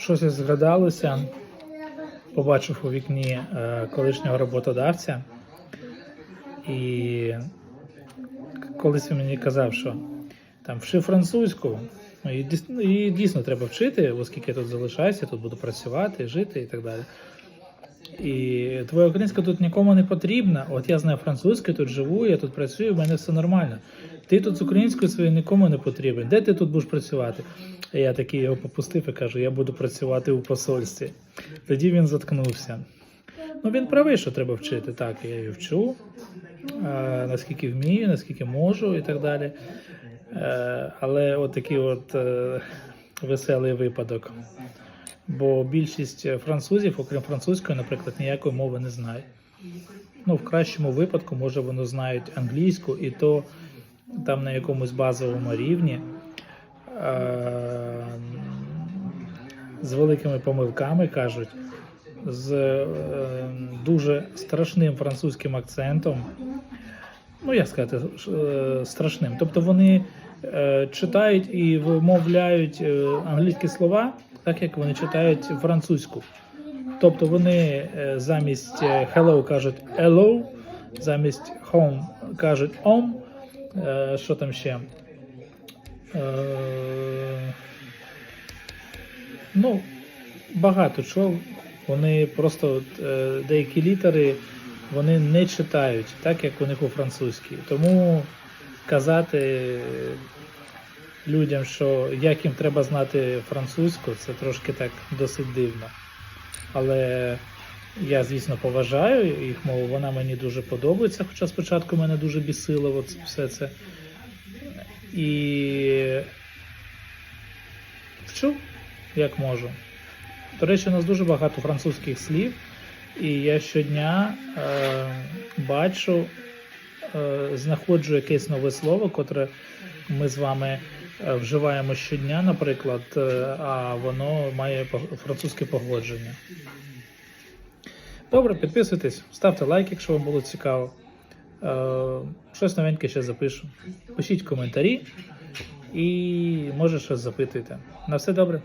щось згадалося. Побачив у вікні е, колишнього роботодавця. І колись він мені казав, що там вчи французьку. Ну, дійс- і дійсно треба вчити, оскільки я тут залишаюся, тут буду працювати, жити і так далі. І твоя українська тут нікому не потрібна. От я знаю французьку, тут живу, я тут працюю, в мене все нормально. Ти тут з українською своєю нікому не потрібен. Де ти тут будеш працювати? Я такий його попустив і кажу, я буду працювати у посольстві. Тоді він заткнувся. Ну він правий, що треба вчити. Так, я її вчу, е, наскільки вмію, наскільки можу і так далі. Е, але от такий от е, веселий випадок. Бо більшість французів, окрім французької, наприклад, ніякої мови не знають. Ну, в кращому випадку, може, вони знають англійську, і то там на якомусь базовому рівні з великими помилками кажуть, з е, дуже страшним французьким акцентом. Ну, як сказати, е, страшним. Тобто вони е, читають і вимовляють англійські слова, так як вони читають французьку. Тобто вони замість hello кажуть hello, замість home кажуть home, е, що там ще. Е, ну, багато чого. Вони просто от, е, деякі літери вони не читають, так як у них у французькій. Тому казати людям, що як їм треба знати французьку, це трошки так досить дивно. Але я, звісно, поважаю їх мову, вона мені дуже подобається, хоча спочатку мене дуже бісило от все це. І вчу, як можу. До речі, у нас дуже багато французьких слів, і я щодня е, бачу, е, знаходжу якесь нове слово, котре ми з вами е, вживаємо щодня, наприклад, е, а воно має французьке походження. Добре, підписуйтесь, ставте лайк, якщо вам було цікаво. Е, щось новеньке ще запишу. Пишіть коментарі і може щось запитуйте. На все добре.